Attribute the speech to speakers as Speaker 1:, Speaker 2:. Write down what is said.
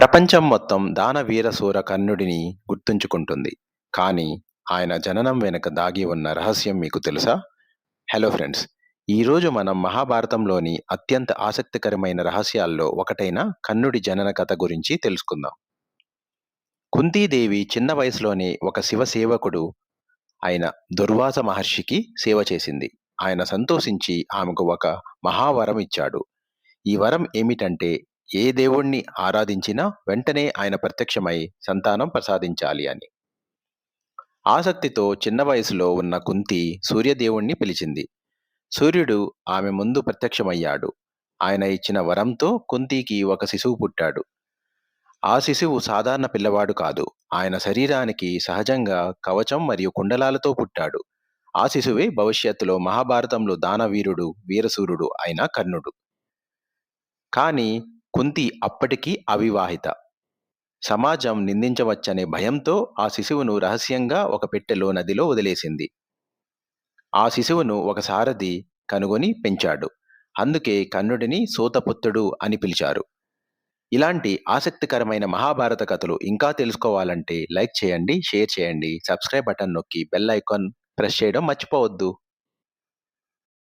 Speaker 1: ప్రపంచం మొత్తం దానవీరశూర కర్ణుడిని గుర్తుంచుకుంటుంది. కానీ ఆయన జననం వెనుక దాగి ఉన్న రహస్యం మీకు తెలుసా? Hello friends! ఈరోజు మనం మహాభారతంలోని అత్యంత ఆసక్తికరమైన రహస్యాల్లో ఒకటైన కర్ణుడి జనన కథ గురించి తెలుసుకుందాం. కుంతీదేవి చిన్న వయసులోనే ఒక శివ సేవకుడు అయిన దుర్వాస మహర్షికి సేవ చేసింది. ఆయన సంతోషించి ఆమెకు ఒక మహావరం ఇచ్చాడు. ఈ వరం ఏమిటంటే ఏ దేవుణ్ణి ఆరాధించినా వెంటనే ఆయన ప్రత్యక్షమై సంతానం ప్రసాదించాలి అని. ఆసక్తితో చిన్న వయసులో ఉన్న కుంతి సూర్యదేవుణ్ణి పిలిచింది. సూర్యుడు ఆమె ముందు ప్రత్యక్షమయ్యాడు. ఆయన ఇచ్చిన వరంతో కుంతికి ఒక శిశువు పుట్టాడు. ఆ శిశువు సాధారణ పిల్లవాడు కాదు. ఆయన శరీరానికి సహజంగా కవచం మరియు కుండలాలతో పుట్టాడు. ఆ శిశువే భవిష్యత్తులో మహాభారతంలో దానవీరుడు, వీరసూరుడు అయిన కర్ణుడు. కానీ కుంతి అప్పటికీ అవివాహిత. సమాజం నిందించవచ్చనే భయంతో ఆ శిశువును రహస్యంగా ఒక పెట్టెలో నదిలో వదిలేసింది. ఆ శిశువును ఒక సారథి కనుగొని పెంచాడు. అందుకే కన్నుడిని సూతపుత్రుడు అని పిలిచారు. ఇలాంటి ఆసక్తికరమైన మహాభారత కథలు ఇంకా తెలుసుకోవాలంటే లైక్ చేయండి, షేర్ చేయండి, సబ్స్క్రైబ్ బటన్ నొక్కి బెల్ ఐకాన్ ప్రెస్ చేయడం మర్చిపోవద్దు.